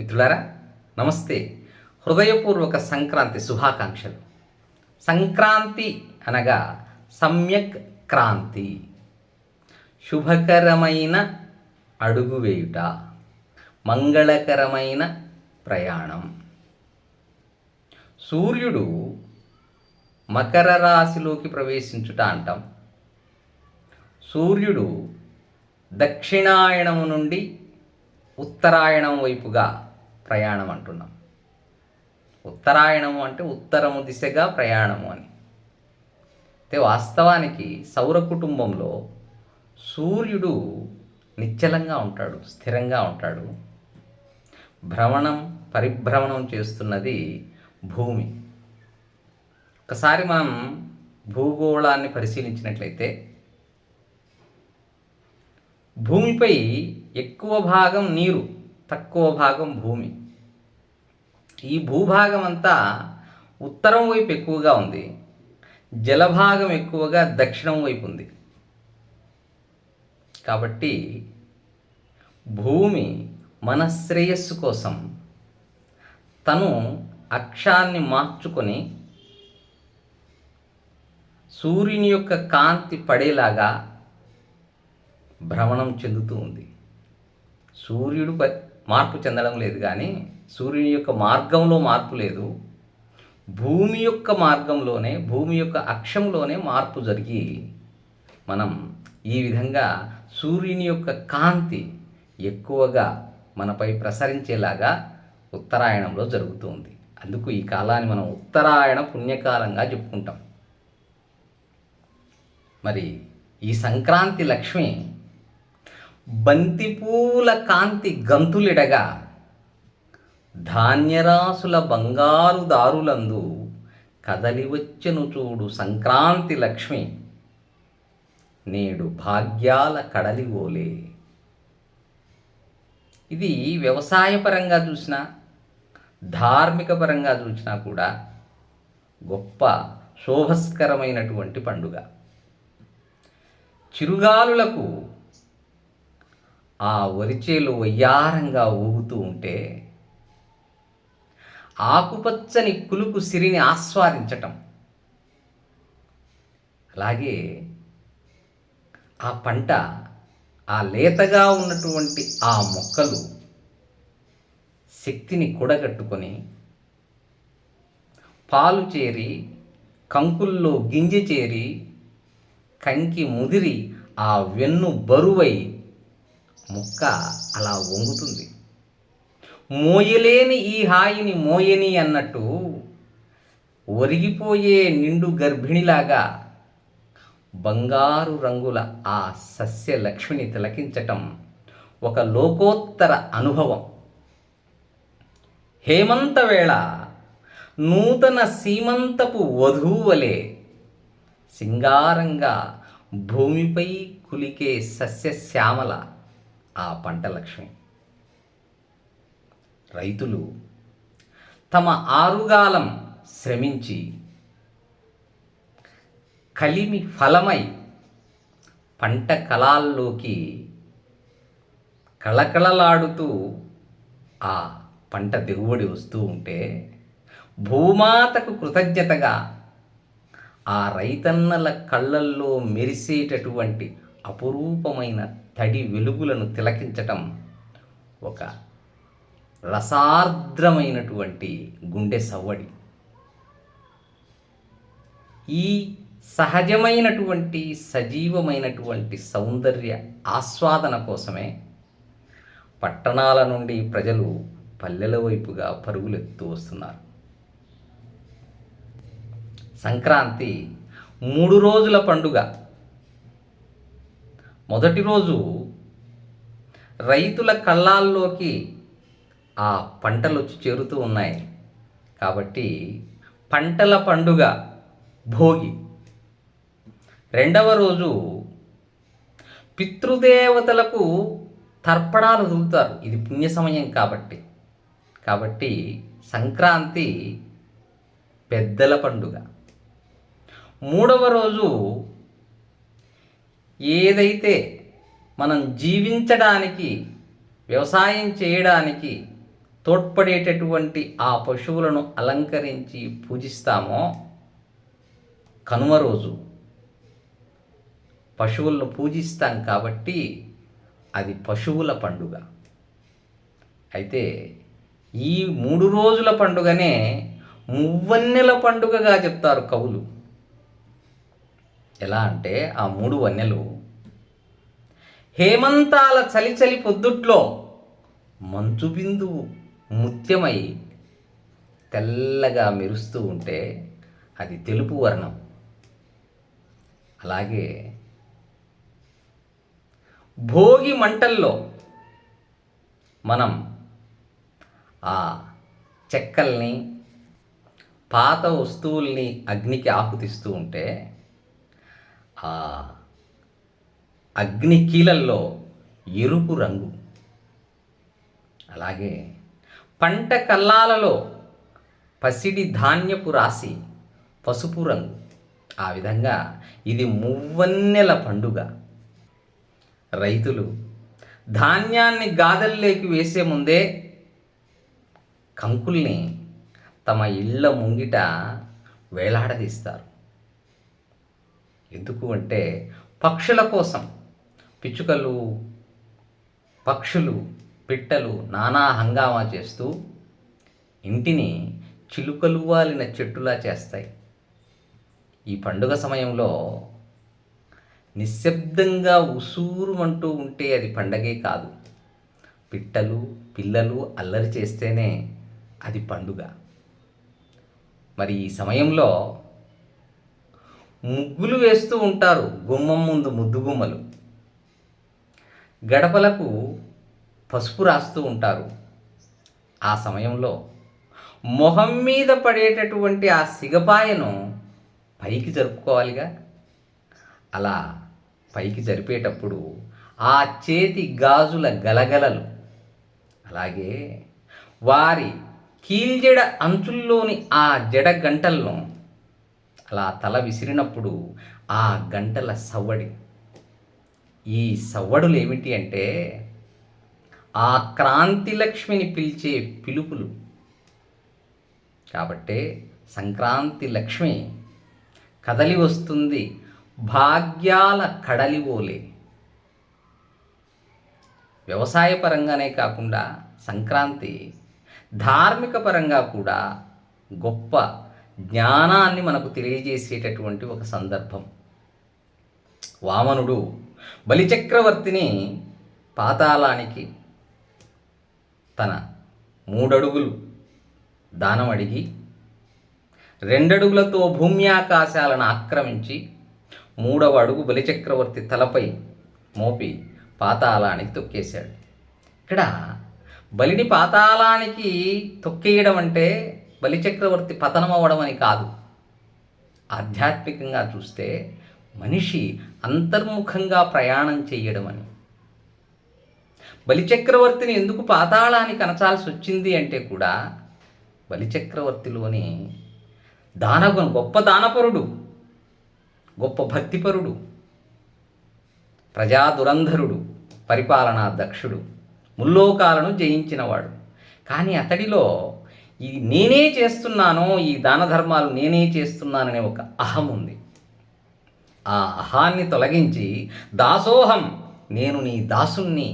మిత్రులారా నమస్తే. హృదయపూర్వక సంక్రాంతి శుభాకాంక్షలు. సంక్రాంతి అనగా సమ్యక్ క్రాంతి. శుభకరమైన అడుగు వేయుట మంగళకరమైన ప్రయాణం. సూర్యుడు మకర రాశిలోకి ప్రవేశించుట అంటాం. సూర్యుడు దక్షిణాయనము నుండి ఉత్తరాయణం వైపుగా ప్రయాణం అంటున్నాం. ఉత్తరాయణము అంటే ఉత్తరము దిశగా ప్రయాణము అని. అయితే వాస్తవానికి సౌర కుటుంబంలో సూర్యుడు నిశ్చలంగా ఉంటాడు స్థిరంగా ఉంటాడు. భ్రమణం పరిభ్రమణం చేస్తున్నది భూమి. ఒకసారి మనం భూగోళాన్ని పరిశీలించినట్లయితే భూమిపై ఎక్కువ భాగం నీరు తక్కువ భాగం భూమి. ఈ భూభాగం అంతా ఉత్తరం వైపు ఎక్కువగా ఉంది. జలభాగం ఎక్కువగా దక్షిణం వైపు ఉంది. కాబట్టి భూమి మన శ్రేయస్సు కోసం తను అక్షాన్ని మార్చుకొని సూర్యుని యొక్క కాంతి పడేలాగా భ్రమణం చెందుతూ ఉంది. సూర్యుడు మార్పు చెందడం లేదు కానీ సూర్యుని యొక్క మార్గంలో మార్పు లేదు. భూమి యొక్క మార్గంలోనే భూమి యొక్క అక్షంలోనే మార్పు జరిగి మనం ఈ విధంగా సూర్యుని యొక్క కాంతి ఎక్కువగా మనపై ప్రసరించేలాగా ఉత్తరాయణంలో జరుగుతుంది అందుకు ఈ కాలాన్ని మనం ఉత్తరాయణ పుణ్యకాలంగా చెప్పుకుంటాం. మరి ఈ సంక్రాంతి లక్ష్మి బంతిపూల కాంతి గంతులిడగా ధాన్యరాసుల బంగారు దారులందు కదలి వచ్చెను చూడు సంక్రాంతి లక్ష్మి. నేడు భాగ్యాల కడలి ఓలే. ఇది వ్యవసాయపరంగా చూసినా ధార్మిక పరంగా చూసినా కూడా గొప్ప శోభస్కరమైనటువంటి పండుగ. చిరుగాలులకు ఆ ఒరిచేలు వయ్యారంగా ఊగుతూ ఉంటే ఆకుపచ్చని కులుకు సిరిని ఆస్వాదించటం. అలాగే ఆ పంట ఆ లేతగా ఉన్నటువంటి ఆ మొక్కలు శక్తిని కూడగట్టుకొని పాలు చేరి కంకుల్లో గింజ చేరి కంకి ముదిరి ఆ వెన్ను బరువై ముక్క అలా వంగుతుంది. మోయలేని ఈ హాయిని మోయని అన్నట్టు ఒరిగిపోయే నిండు గర్భిణిలాగా బంగారు రంగుల ఆ సస్య లక్ష్మిని తిలకించటం ఒక లోకోత్తర అనుభవం. హేమంత వేళ నూతన సీమంతపు వధూవలే సింగారంగా భూమిపై కులికే సస్యశ్యామల ఆ పంట లక్ష్యం రైతులు తమ ఆరుగాలం శ్రమించి కలిమి ఫలమై పంట కళాల్లోకి కళకళలాడుతూ ఆ పంట దిగుబడి వస్తూ ఉంటే భూమాతకు కృతజ్ఞతగా ఆ రైతన్నల కళ్ళల్లో మెరిసేటటువంటి అపురూపమైన తడి వెలుగులను తిలకించటం ఒక రసార్ద్రమైనటువంటి గుండె సవ్వడి. ఈ సహజమైనటువంటి సజీవమైనటువంటి సౌందర్య ఆస్వాదన కోసమే పట్టణాల నుండి ప్రజలు పల్లెల వైపుగా పరుగులెత్తు వస్తున్నారు. సంక్రాంతి మూడు రోజుల పండుగ. మొదటి రోజు రైతుల కళ్ళాల్లోకి ఆ పంటలు వచ్చి చేరుతూ ఉన్నాయి. కాబట్టి పంటల పండుగ భోగి. రెండవ రోజు పితృదేవతలకు తర్పణాలు వదులుతారు ఇది పుణ్య సమయం కాబట్టి. కాబట్టి సంక్రాంతి పెద్దల పండుగ. మూడవ రోజు ఏదైతే మనం జీవించడానికి వ్యవసాయం చేయడానికి తోడ్పడేటటువంటి ఆ పశువులను అలంకరించి పూజిస్తామో కనుమ రోజు. పశువులను పూజిస్తాం కాబట్టి అది పశువుల పండుగ. అయితే ఈ మూడు రోజుల పండుగనే మువ్వన్నెల పండుగగా చెప్తారు కవులు. ఎలా అంటే ఆ మూడు వన్యలు హేమంతాల చలి చలి పొద్దుట్లో మంచు బిందువు ముత్యమై తెల్లగా మెరుస్తూ ఉంటే అది తెలుపు వర్ణం. అలాగే భోగి మంటల్లో మనం ఆ చెక్కల్ని పాత వస్తువుల్ని అగ్నికి ఆహుతిస్తూ ఉంటే ఆహా అగ్ని కీలల్లో ఎరుపు రంగు. అలాగే పంట కల్లాలలో పసిడి ధాన్యపు రాసి పసుపు రంగు. ఆ విధంగా ఇది మువ్వన్నెల పండుగ. రైతులు ధాన్యాన్ని గాదల్లోకి వేసే ముందే కంకుల్ని తమ ఇళ్ళ ముంగిట వేలాడదీస్తారు. ఎందుకు అంటే పక్షుల కోసం. పిచ్చుకలు పక్షులు పిట్టలు నానా హంగామా చేస్తూ ఇంటిని చిలుకలు వాలిన చెట్టులా చేస్తాయి. ఈ పండుగ సమయంలో నిశ్శబ్దంగా ఉసూరుమంటూ ఉంటే అది పండగే కాదు. పిట్టలు పిల్లలు అల్లరి చేస్తేనే అది పండుగ. మరి ఈ సమయంలో ముగ్గులు వేస్తూ ఉంటారు గుమ్మం ముందు ముద్దుగుమ్మలు గడపలకు పసుపు రాస్తూ ఉంటారు. ఆ సమయంలో మొహం మీద పడేటటువంటి ఆ సిగపాయను పైకి జరుపుకోవాలిగా. అలా పైకి జరిపేటప్పుడు ఆ చేతి గాజుల గలగలలు అలాగే వారి కీల్జెడ అంచుల్లోని ఆ జడ గంటలను అలా తల విసిరినప్పుడు ఆ గంటల సవ్వడి. ఈ సవ్వడులు ఏమిటి అంటే ఆ క్రాంతి లక్ష్మిని పిలిచే పిలుపులు. కాబట్టే సంక్రాంతి లక్ష్మి కదలి వస్తుంది భాగ్యాల కడలి ఓలే. వ్యవసాయ పరంగానే కాకుండా సంక్రాంతి ధార్మిక పరంగా కూడా గొప్ప జ్ఞానాన్ని మనకు తెలియజేసేటటువంటి ఒక సందర్భం. వామనుడు బలిచక్రవర్తిని పాతాళానికి తన మూడడుగులు దానం అడిగి రెండడుగులతో భూమ్యాకాశాలను ఆక్రమించి మూడవ అడుగు బలిచక్రవర్తి తలపై మోపి పాతాళానికి తొక్కేశాడు. ఇక్కడ బలిని పాతాళానికి తొక్కేయడం అంటే బలిచక్రవర్తి పతనం అవ్వడం అని కాదు. ఆధ్యాత్మికంగా చూస్తే మనిషి అంతర్ముఖంగా ప్రయాణం చేయడం అని. బలిచక్రవర్తిని ఎందుకు పాతాళానికి అనచాల్సి వచ్చింది అంటే కూడా బలిచక్రవర్తిలోని దానగుణం గొప్ప దానపరుడు గొప్ప భక్తిపరుడు ప్రజా దురంధరుడు పరిపాలనా దక్షుడు ముల్లోకాలను జయించినవాడు. కానీ అతడిలో ఈ నేనే చేస్తున్నాను ఈ దాన ధర్మాలు నేనే చేస్తున్నాననే ఒక అహం ఉంది. ఆ అహాన్ని తొలగించి దాసోహం నేను నీ దాసుణ్ణి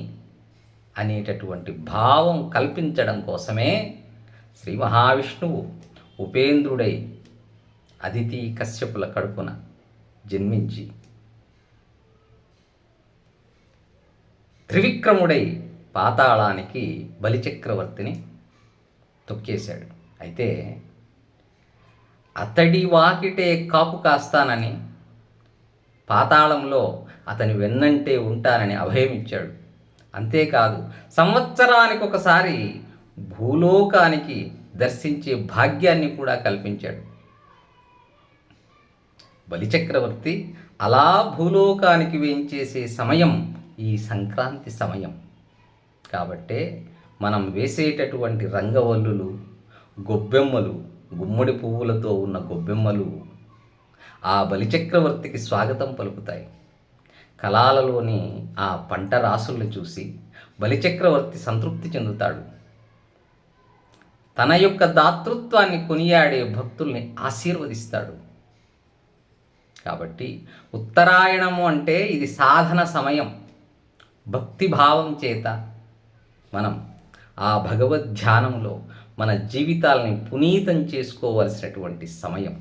అనేటటువంటి భావం కల్పించడం కోసమే శ్రీ మహావిష్ణువు ఉపేంద్రుడై అదితి కశ్యపుల కడుపున జన్మించి త్రివిక్రముడై పాతాళానికి బలిచక్రవర్తిని తొక్కేశాడు. అయితే అతడి వాకిటే కాపు కాస్తానని పాతాళంలో అతని వెన్నంటే ఉంటానని అభయమిచ్చాడు అంతేకాదు సంవత్సరానికి ఒకసారి భూలోకానికి దర్శించే భాగ్యాన్ని కూడా కల్పించాడు. బలిచక్రవర్తి అలా భూలోకానికి వేయించేసే సమయం ఈ సంక్రాంతి సమయం కాబట్టే మనం వేసేటటువంటి రంగవల్లులు గొబ్బెమ్మలు గుమ్మడి పువ్వులతో ఉన్న గొబ్బెమ్మలు ఆ బలిచక్రవర్తికి స్వాగతం పలుకుతాయి. కళాలలోని ఆ పంట రాసుల్ని చూసి బలిచక్రవర్తి సంతృప్తి చెందుతాడు. తన యొక్క దాతృత్వాన్ని కొనియాడే భక్తుల్ని ఆశీర్వదిస్తాడు. కాబట్టి ఉత్తరాయణము అంటే ఇది సాధన సమయం. భక్తిభావం చేత మనం ఆ భగవద్ ధ్యానంలో మన జీవితాలని పునీతం చేసుకోవలసినటువంటి సమయం.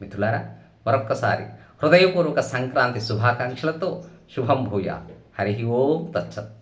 మిథులారా మరొక్కసారి హృదయపూర్వక సంక్రాంతి శుభాకాంక్షలతో శుభం భూయా హరి ఓం తచ్చత్